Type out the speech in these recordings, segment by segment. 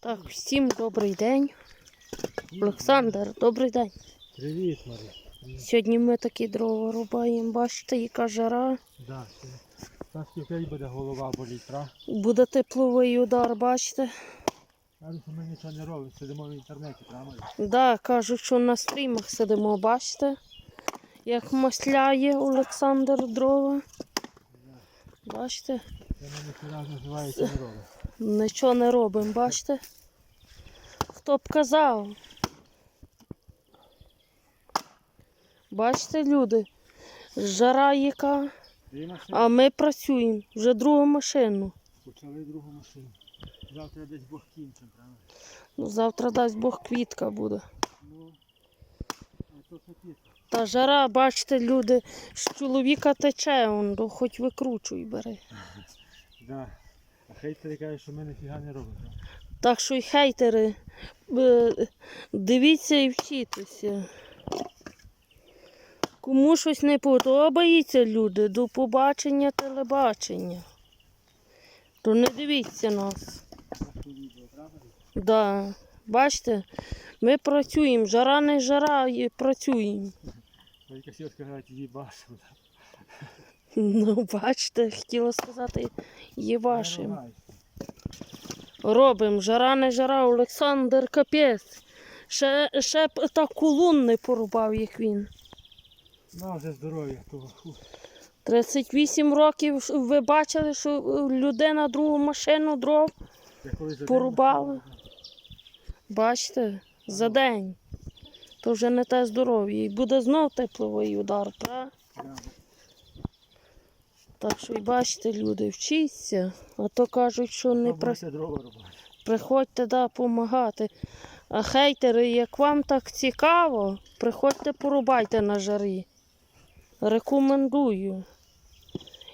Так, всім добрий день. Олександр, добрий день. Привіт, Марія. Сьогодні ми такі дрова рубаємо. Бачите, яка жара. Да, так скільки буде голова боліть, правда? Буде тепловий удар, бачите? Що ми нічого не робимо, сидимо в інтернеті, правда? Марія? Да, кажуть, що на стрімах сидимо, бачите? Як масляє Олександр дрова. Бачите? Нічого не робимо, бачите? Хто б казав? Бачите, люди, жара яка, а ми працюємо вже другу машину. почали другу машину. Завтра десь Бог кінчим, правда? Ну, завтра дасть Бог квітка буде. Ну, а то капіт. Та жара, бачите, люди, з чоловіка тече, он, хоч викручуй бери. Да. А хейтери кажуть, що ми ніфіга не робимо. Так що й хейтери, е, дивіться і вчітеся. Кому щось не подобається, люди, до побачення телебачення. То не дивіться нас. Да. Бачите, ми працюємо, жара не жара, працюємо. Тільки сітка грають її бачимо. Ну, бачите, хотіла сказати, є вашим. Робимо, жара не жара, Олександр капець. Ще, ще б так колун не порубав, як він. Ну, вже здоров'я, то фу. 38 років ви бачили, що е, людина другу машину дров. Машину Бачите, за день. То вже не те здоров'я. І буде знов тепловий удар, правда? Так що бачите, люди, вчіться, а то кажуть, що не при... приходьте да, допомагати. А хейтери, як вам так цікаво, приходьте порубайте на жарі. Рекомендую.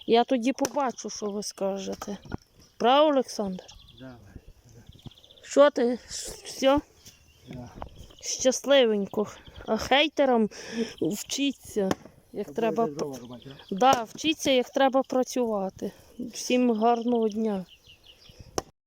Я тоді побачу, що ви скажете. Правда, Олександр? Да, Що ти? Все? да. Щасливенько. А хейтерам вчіться, як треба. Да, вчіться, як треба працювати. Всім гарного дня.